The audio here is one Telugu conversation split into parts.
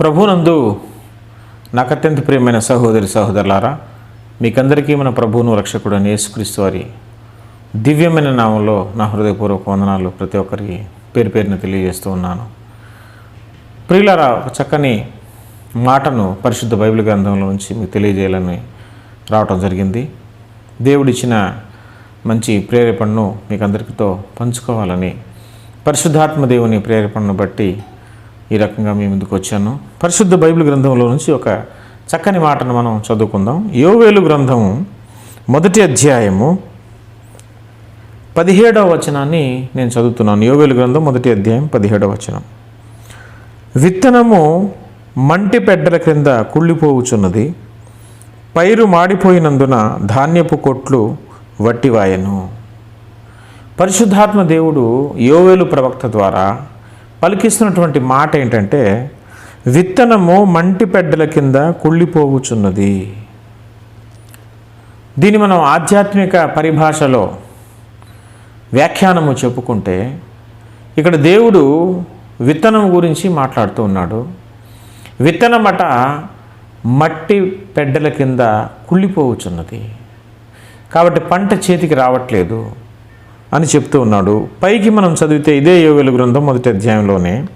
ప్రభునందు నాకు అత్యంత ప్రియమైన సహోదరి సహోదరులారా మీకందరికీ మన ప్రభువును రక్షకుడు యేసుక్రీస్తు వారి దివ్యమైన నామంలో నా హృదయపూర్వక వందనాలు ప్రతి ఒక్కరికి పేరు పేరున తెలియజేస్తూ ఉన్నాను. ప్రియులారా ఒక చక్కని మాటను పరిశుద్ధ బైబిల్ గ్రంథంలో నుంచి మీకు తెలియజేయాలని రావటం జరిగింది. దేవుడిచ్చిన మంచి ప్రేరేపణను మీకు అందరికీతో పంచుకోవాలని పరిశుద్ధాత్మ దేవుని ప్రేరేపణను బట్టి ఈ రకంగా మీ ముందుకు వచ్చాను. పరిశుద్ధ బైబిల్ గ్రంథంలో నుంచి ఒక చక్కని మాటను మనం చదువుకుందాం. యోవేలు గ్రంథము మొదటి అధ్యాయము పదిహేడవ వచనాన్ని నేను చదువుతున్నాను. యోవేలు గ్రంథం మొదటి అధ్యాయం పదిహేడవ వచనం. విత్తనము మంటి పెడ్డల క్రింద కుళ్ళిపోవుచున్నది. పైరు మాడిపోయినందున ధాన్యపు కొట్లు వట్టివాయను. పరిశుద్ధాత్మ దేవుడు యోవేలు ప్రవక్త ద్వారా పలికిస్తున్నటువంటి మాట ఏంటంటే విత్తనము మంటి పెడ్డల కింద కుళ్ళిపోవుచున్నది దీన్ని మనం ఆధ్యాత్మిక పరిభాషలో వ్యాఖ్యానము చెప్పుకుంటే ఇక్కడ దేవుడు విత్తనం గురించి మాట్లాడుతూ ఉన్నాడు. విత్తనమట మట్టి పెడ్డల కింద కుళ్ళిపోవుచున్నది కాబట్టి పంట చేతికి రావట్లేదు. అని చెప్తూ ఉన్నాడు. పైకి మనం చదివితే ఇదే యోగుల గ్రంథం మొదటి అధ్యాయంలోనే.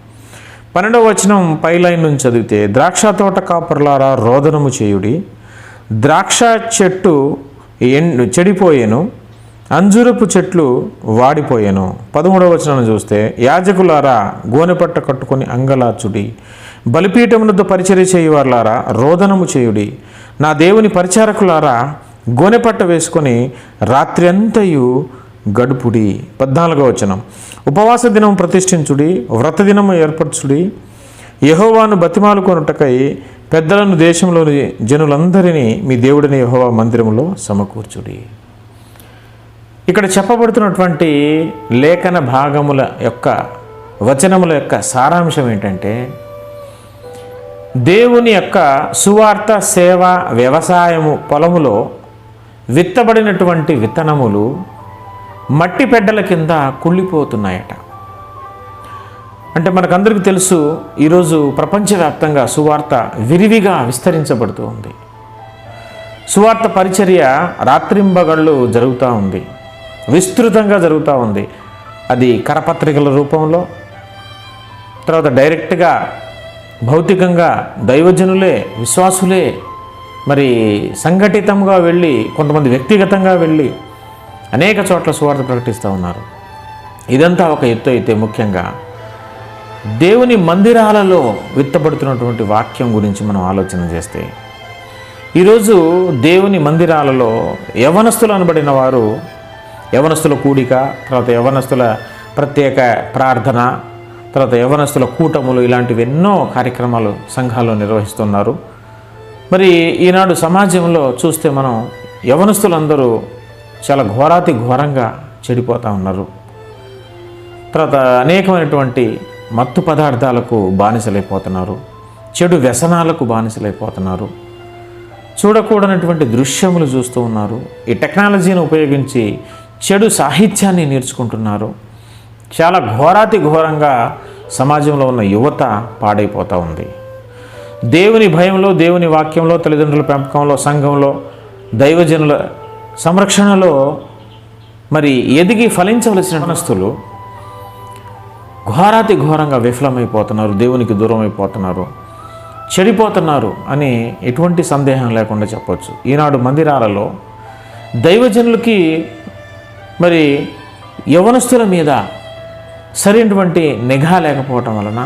పన్నెండవ వచనం పై లైన్ నుంచి చదివితే ద్రాక్ష తోట కాపర్లారా రోదనము చేయుడి. ద్రాక్ష చెట్టు ఎన్ చెడిపోయేను. అంజురపు చెట్లు వాడిపోయాను. పదమూడవ వచనాన్ని చూస్తే యాజకులారా గోనెపట్ట కట్టుకొని అంగలాచుడి బలిపీఠమునతో పరిచర్య చేయువారులారా రోదనము చేయుడి. నా దేవుని పరిచారకులారా గోనెపట్ట వేసుకొని రాత్రి అంతయు గడుపుడి పద్నాలుగో వచనం. ఉపవాస దినం ప్రతిష్ఠించుడి వ్రత దినము ఏర్పరచుడి యహోవాను బతిమాలుకొనుటకై పెద్దలను దేశంలోని జనులందరినీ మీ దేవుడిని యహోవా మందిరములో సమకూర్చుడి. ఇక్కడ చెప్పబడుతున్నటువంటి లేఖన భాగముల యొక్క వచనముల యొక్క సారాంశం ఏంటంటే దేవుని యొక్క సువార్త సేవ వ్యవసాయము పొలములో విత్తబడినటువంటి విత్తనములు మట్టి పెడ్డల కింద కుళ్ళిపోతున్నాయట. అంటే మనకందరికీ తెలుసు ఈరోజు ప్రపంచవ్యాప్తంగా సువార్త విరివిగా విస్తరించబడుతూ ఉంది. సువార్త పరిచర్య రాత్రింబగళ్ళు జరుగుతూ ఉంది. విస్తృతంగా జరుగుతూ ఉంది. అది కరపత్రికల రూపంలో తర్వాత డైరెక్ట్గా భౌతికంగా దైవజనులే విశ్వాసులే మరి సంఘటితంగా వెళ్ళి కొంతమంది వ్యక్తిగతంగా వెళ్ళి అనేక చోట్ల సువార్త ప్రకటిస్తూ ఉన్నారు. ఇదంతా ఒక ఎత్తు అయితే ముఖ్యంగా దేవుని మందిరాలలో విత్తబడుతున్నటువంటి వాక్యం గురించి మనం ఆలోచన చేస్తే ఈరోజు దేవుని మందిరాలలో యవనస్తులు అనబడిన వారు యవనస్తుల కూడిక తర్వాత యవనస్తుల ప్రత్యేక ప్రార్థన తర్వాత యవనస్తుల కూటములు ఇలాంటివి ఎన్నో కార్యక్రమాలు సంఘాల్లో నిర్వహిస్తున్నారు. మరి ఈనాడు సమాజంలో చూస్తే మనం యవనస్తులందరూ చాలా ఘోరాతి ఘోరంగా చెడిపోతూ ఉన్నారు. తర్వాత అనేకమైనటువంటి మత్తు పదార్థాలకు బానిసలైపోతున్నారు. చెడు వ్యసనాలకు బానిసలైపోతున్నారు. చూడకూడనటువంటి దృశ్యములు చూస్తూ ఉన్నారు. ఈ టెక్నాలజీని ఉపయోగించి చెడు సాహిత్యాన్ని నేర్చుకుంటున్నారు. చాలా ఘోరాతి ఘోరంగా సమాజంలో ఉన్న యువత పాడైపోతూ ఉంది. దేవుని భయంలో దేవుని వాక్యంలో తల్లిదండ్రుల పెంపకంలో సంఘంలో దైవజనుల సంరక్షణలో మరి ఎదిగి ఫలించవలసిన మనస్థులు ఘోరాతి ఘోరంగా విఫలమైపోతున్నారు దేవునికి దూరం అయిపోతున్నారు చెడిపోతున్నారు అని ఎటువంటి సందేహం లేకుండా చెప్పవచ్చు ఈనాడు మందిరాలలో దైవజనులకి మరి యవనస్తుల మీద సరైనటువంటి నిఘా లేకపోవటం వలన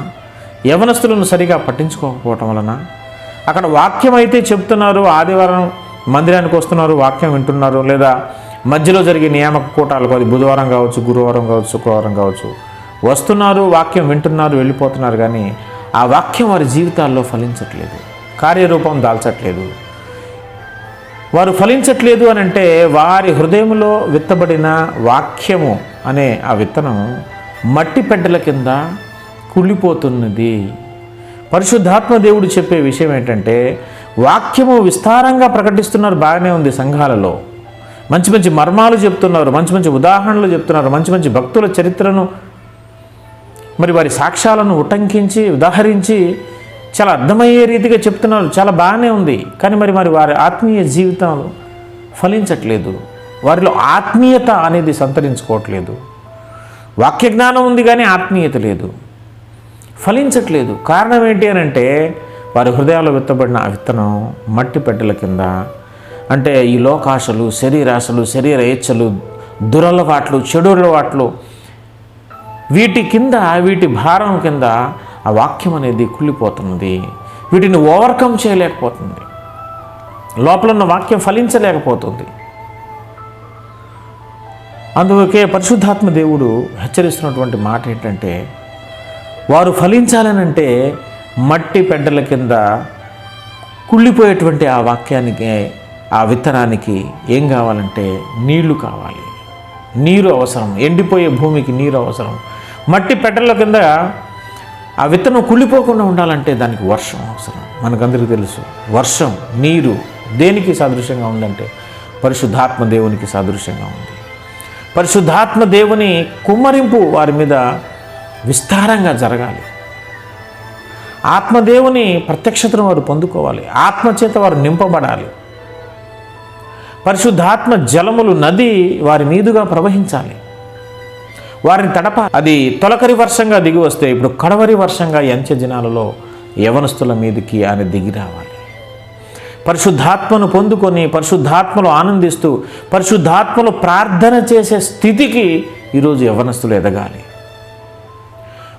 యవనస్తులను సరిగా పట్టించుకోకపోవటం వలన అక్కడ వాక్యం అయితే చెప్తున్నారు ఆదివారం మందిరానికి వస్తున్నారు వాక్యం వింటున్నారు లేదా మధ్యలో జరిగే నియామక కూటాలకు అది బుధవారం కావచ్చు గురువారం కావచ్చు శుక్రవారం కావచ్చు వస్తున్నారు వాక్యం వింటున్నారు వెళ్ళిపోతున్నారు కానీ ఆ వాక్యం వారి జీవితాల్లో ఫలించట్లేదు కార్యరూపం దాల్చట్లేదు. వారు ఫలించట్లేదు అని అంటే వారి హృదయంలో విత్తబడిన వాక్యము అనే ఆ విత్తనం మట్టి పెడ్డల కింద కుళ్ళిపోతున్నది. పరిశుద్ధాత్మ దేవుడు చెప్పే విషయం ఏంటంటే వాక్యము విస్తారంగా ప్రకటిస్తున్నారు బాగానే ఉంది సంఘాలలో. మంచి మంచి మర్మాలు చెప్తున్నారు మంచి మంచి ఉదాహరణలు చెప్తున్నారు మంచి మంచి భక్తుల చరిత్రను మరి వారి సాక్ష్యాలను ఉటంకించి ఉదాహరించి చాలా అర్థమయ్యే రీతిగా చెప్తున్నారు చాలా బాగానే ఉంది. కానీ మరి మరి వారి ఆత్మీయ జీవితం ఫలించట్లేదు. వారిలో ఆత్మీయత అనేది సంతరించుకోవట్లేదు. వాక్య జ్ఞానం ఉంది కానీ ఆత్మీయత లేదు. ఫలించట్లేదు. కారణం ఏంటి అని అంటే వారి హృదయాల్లో విత్తబడిన ఆ విత్తనం మట్టి పెట్టెల కింద. అంటే ఈ లోకాశలు శరీరాశలు శరీర ఇచ్చలు దురలవాట్లు చెడులవాట్లు వీటి కింద వీటి భారం కింద ఆ వాక్యం అనేది కుళ్ళిపోతున్నది. వీటిని ఓవర్కమ్ చేయలేకపోతుంది. లోపల ఉన్న వాక్యం ఫలించలేకపోతుంది. అందుకే పరిశుద్ధాత్మ దేవుడు హెచ్చరిస్తున్నటువంటి మాట ఏంటంటే వారు ఫలించాలనంటే మట్టి పెడ్డల కింద కుళ్ళిపోయేటువంటి ఆ వాక్యానికి ఆ విత్తనానికి ఏం కావాలంటే నీళ్ళు కావాలి. నీరు అవసరం. ఎండిపోయే భూమికి నీరు అవసరం. మట్టి పెట్టల కింద ఆ విత్తనం కుళ్ళిపోకుండా ఉండాలంటే దానికి వర్షం అవసరం. మనకందరికీ తెలుసు వర్షం నీరు దేనికి సాదృశ్యంగా ఉందంటే పరిశుద్ధాత్మ దేవునికి సాదృశ్యంగా ఉంది. పరిశుద్ధాత్మ దేవుని కుమ్మరింపు వారి మీద విస్తారంగా జరగాలి. ఆత్మదేవుని ప్రత్యక్షతను వారు పొందుకోవాలి. ఆత్మచేత వారు నింపబడాలి. పరిశుద్ధాత్మ జలములు నది వారి మీదుగా ప్రవహించాలి. వారిని తడప అది తొలకరి వర్షంగా దిగి వస్తే ఇప్పుడు కడవరి వర్షంగా ఎంచె జనాలలో యవనస్తుల మీదకి ఆయన దిగి రావాలి. పరిశుద్ధాత్మను పొందుకొని పరిశుద్ధాత్మలో ఆనందిస్తూ పరిశుద్ధాత్మలో ప్రార్థన చేసే స్థితికి ఈరోజు యవనస్తులు ఎదగాలి.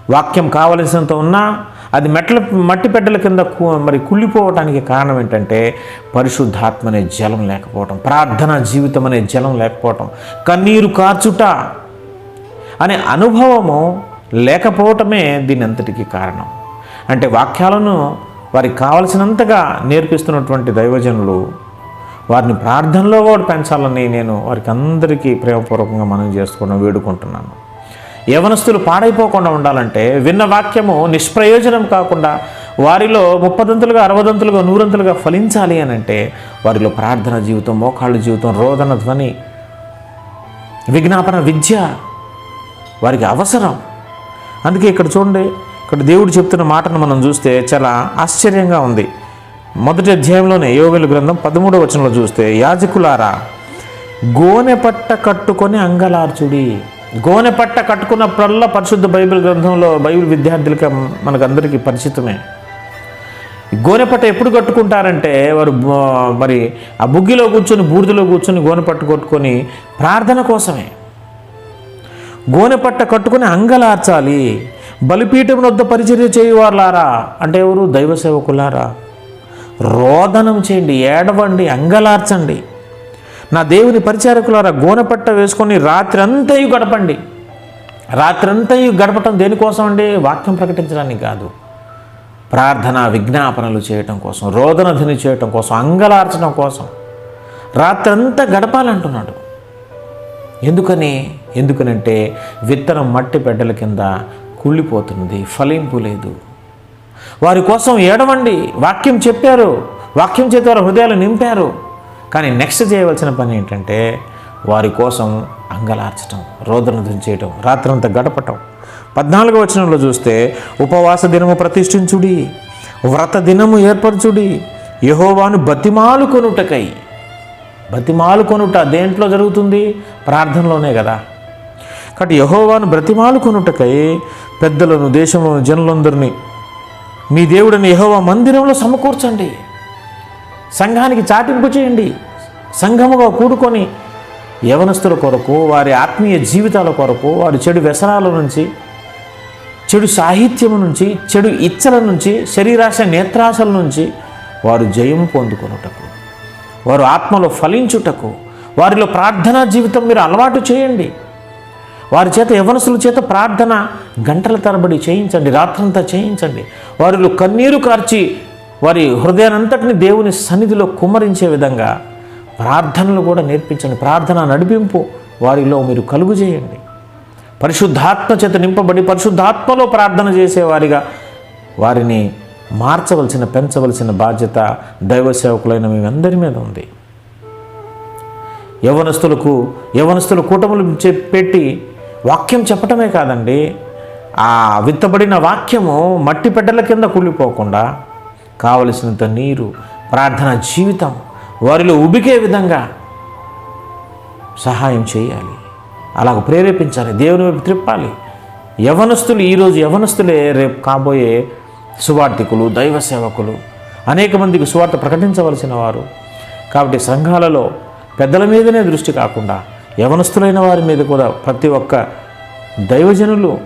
వాక్యం కావలసినంత ఉన్నా అది మెట్ల మట్టి పెట్టల కింద మరి కుళ్ళిపోవటానికి కారణం ఏంటంటే పరిశుద్ధాత్మ అనే జలం లేకపోవటం ప్రార్థనా జీవితం అనే జలం లేకపోవటం. కన్నీరు కార్చుట అనే అనుభవము లేకపోవటమే దీని అంతటికి కారణం. అంటే వాక్యాలను వారికి కావలసినంతగా నేర్పిస్తున్నటువంటి దైవజనులు వారిని ప్రార్థనలో కూడా పెంచాలని నేను వారికి అందరికీ ప్రేమపూర్వకంగా మనం చేసుకుని వేడుకుంటున్నాను. యవనస్తులు పాడైపోకుండా ఉండాలంటే విన్న వాక్యము నిష్ప్రయోజనం కాకుండా వారిలో ముప్పదంతులుగా అరవదంతులుగా నూరంతులుగా ఫలించాలి అని అంటే వారిలో ప్రార్థన జీవితం మోకాళ్ళ జీవితం రోదన ధ్వని విజ్ఞాపన విద్య వారికి అవసరం. అందుకే ఇక్కడ చూడండి ఇక్కడ దేవుడు చెప్తున్న మాటను మనం చూస్తే చాలా ఆశ్చర్యంగా ఉంది. మొదటి అధ్యాయంలోనే యోగుల గ్రంథం పదమూడవ వచనంలో చూస్తే యాజకులారా గోనె పట్ట కట్టుకొని అంగలార్చుడి. గోనె పట్ట కట్టుకున్నప్పుడల్లా పరిశుద్ధ బైబిల్ గ్రంథంలో బైబిల్ విద్యార్థులకి మనకందరికీ పరిచితమే. గోనెపట్ట ఎప్పుడు కట్టుకుంటారంటే వారు మరి ఆ బుగ్గిలో కూర్చొని బూర్దిలో కూర్చొని గోనెపట్టు కొట్టుకొని ప్రార్థన కోసమే. గోనెపట్ట కట్టుకుని అంగలార్చాలి. బలిపీఠం వద్ద పరిచర్య చేయువారులారా? అంటే ఎవరు? దైవ సేవకులారా? రోదనం చేయండి ఏడవండి అంగలార్చండి. నా దేవుని పరిచారకులారా గోనెపట్ట వేసుకొని రాత్రంతయు గడపండి. రాత్రంతయు గడపటం దేనికోసం అండి వాక్యం ప్రకటించడానికి కాదు. ప్రార్థన విజ్ఞాపనలు చేయటం కోసం రోదన చేయటం కోసం అంగలార్చడం కోసం రాత్రంతా గడపాలంటున్నాడు. ఎందుకని? ఎందుకనంటే విత్తనం మట్టి బిడ్డల కింద కుళ్ళిపోతుంది ఫలింపు లేదు. వారి కోసం ఏడవండి. వాక్యం చెప్పారు. వాక్యం చేత వారి హృదయాలు నింపారు. కానీ నెక్స్ట్ చేయవలసిన పని ఏంటంటే వారి కోసం అంగలార్చటం రోదన చేయటం రాత్రంతా గడపటం. పద్నాలుగో వచనంలో చూస్తే ఉపవాస దినము ప్రతిష్ఠించుడి వ్రత దినము ఏర్పరచుడి యహోవాను బతిమాలు కొనుటకై. బతిమాలు కొనుట దేంట్లో జరుగుతుంది? ప్రార్థనలోనే కదా. కాబట్టి యహోవాను బ్రతిమాలు కొనుటకై పెద్దలను దేశంలోని జనులందరినీ మీ దేవుడిని యహోవా మందిరంలో సమకూర్చండి. సంఘానికి చాటింపు చేయండి. సంఘముగా కూడుకొని యవనస్తుల కొరకు వారి ఆత్మీయ జీవితాల కొరకు వారి చెడు వ్యసనాల నుంచి చెడు సాహిత్యము నుంచి చెడు ఇచ్చల నుంచి శరీరాశ నేత్రాశల నుంచి వారు జయం పొందుకొనుటకు వారు ఆత్మలో ఫలించుటకు వారిలో ప్రార్థనా జీవితం మీరు అలవాటు చేయండి. వారి చేత యవనసుల చేత ప్రార్థన గంటల తరబడి చేయించండి రాత్రంతా చేయించండి. వారిలో కన్నీరు కార్చి వారి హృదయానంతటిని దేవుని సన్నిధిలో కుమ్మరించే విధంగా ప్రార్థనలు కూడా నేర్పించండి. ప్రార్థన నడిపింపు వారిలో మీరు కలుగు చేయండి. పరిశుద్ధాత్మ చేత నింపబడి పరిశుద్ధాత్మలో ప్రార్థన చేసేవారిగా వారిని మార్చవలసిన పెంచవలసిన బాధ్యత దైవ సేవకులైన మేమందరి మీద ఉంది. యవనస్తులకు యవనస్తుల కూటములు పెట్టి వాక్యం చెప్పటమే కాదండి. ఆ విత్తబడిన వాక్యము మట్టి పెట్టెల కింద కూలిపోకుండా కావలసినంత నీరు ప్రార్థన జీవితం వారిలో ఉబికే విధంగా సహాయం చేయాలి. అలాగ ప్రేరేపించాలి. దేవుని వైపు త్రిప్పాలి. యవనస్తులు ఈరోజు యవనస్తులే రేపు కాబోయే సువార్థికులు దైవ సేవకులు. అనేక మందికి సువార్త ప్రకటించవలసిన వారు. కాబట్టి సంఘాలలో పెద్దల మీదనే దృష్టి కాకుండా యవనస్తులైన వారి మీద కూడా ప్రతి ఒక్క దైవజనులు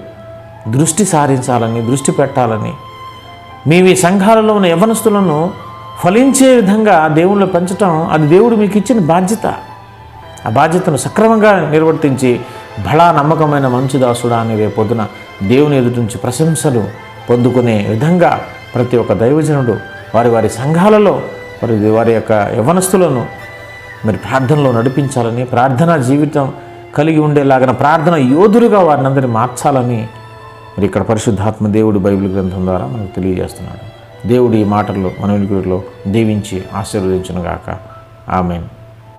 దృష్టి సారించాలని దృష్టి పెట్టాలని మేము ఈ సంఘాలలో ఉన్న యవనస్తులను ఫలించే విధంగా దేవుళ్ళు పెంచటం అది దేవుడు మీకు ఇచ్చిన బాధ్యత. ఆ బాధ్యతను సక్రమంగా నిర్వర్తించి బళా నమ్మకమైన మంచు దాసుడా అని రేపొద్దున దేవుని ఎదుటి నుంచి ప్రశంసలు పొందుకునే విధంగా ప్రతి ఒక్క దైవజనుడు వారి వారి సంఘాలలో మరి వారి యొక్క యవనస్తులను మరి ప్రార్థనలో నడిపించాలని ప్రార్థనా జీవితం కలిగి ఉండేలాగిన ప్రార్థన యోధులుగా వారిని అందరినీ మార్చాలని మరి ఇక్కడ పరిశుద్ధాత్మ దేవుడు బైబిల్ గ్రంథం ద్వారా మనకు తెలియజేస్తున్నాడు. దేవుడి ఈ మాటల్లో మన వెలుగులో దీవించి ఆశీర్వదించునుగాక. ఆమెను.